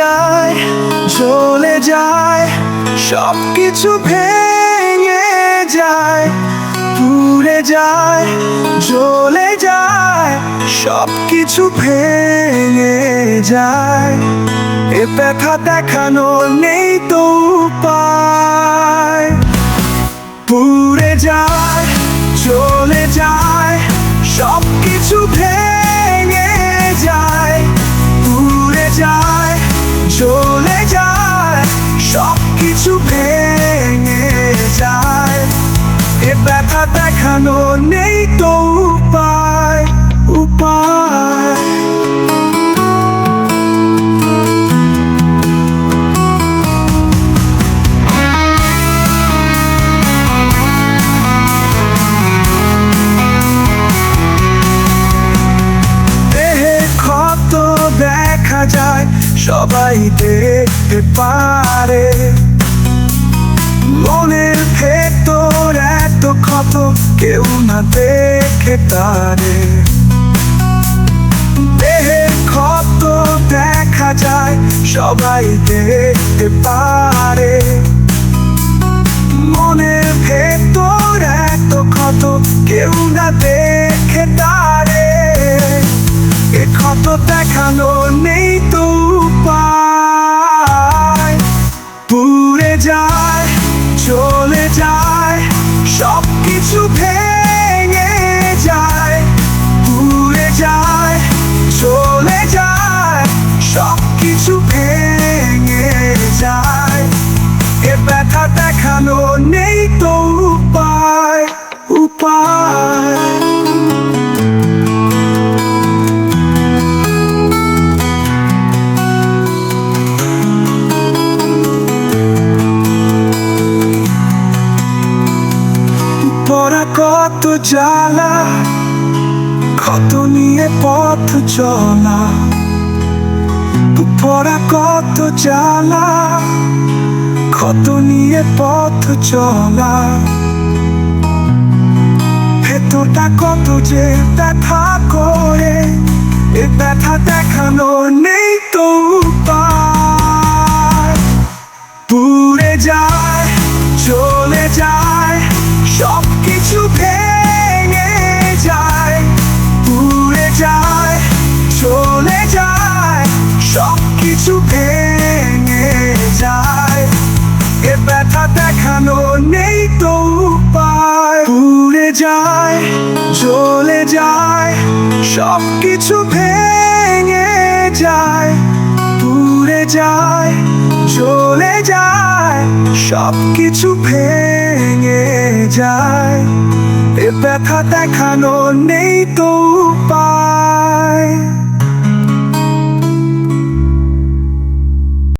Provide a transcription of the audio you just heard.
যায়, চলে যায় সব কিছু ভেঙে যায়, পুড়ে যায় চলে যায় সব কিছু ভেঙে যায়। এ ব্যথা দেখানো নেই তো চলে যায় সব কিছু ভেঙে যায়। এ ব্যথা দেখানো নেই তো উপায় উপায় সবাই দেখতে পারে। মনের ভেতর এত ক্ষত কেউ না দেখে তারে। দেহে ক্ষত দেখা যায়, সবাই দেখতে পারে। মনের ভেতর এত ক্ষত কেউ না দেখে তারে। এ ক্ষত দেখানো নেই যায়, চলে যায় সব কিছু ভেঙে যায়। পুড়ে যায়, চলে যায় সব কিছু ভেঙে যায়। এ ব্যথা দেখানো নেই তো উপায় উপায়। পড়া কত জ্বালা, কত নিয়ে পথ চলা। পড়া কত জ্বালা, কত নিয়ে পথ চলা। ভেতরটা কত যে ব্যথা করে, এ ব্যথা দেখানো নেই তো উপায়। পুড়ে কিছু ভেঙে যায় পুড়ে যায় চলে যায় সব কিছু ভেঙে যায়। এ ব্যথা দেখানো সব কিছু ভেঙে যায়। এ ব্যথা দেখানো নেই তো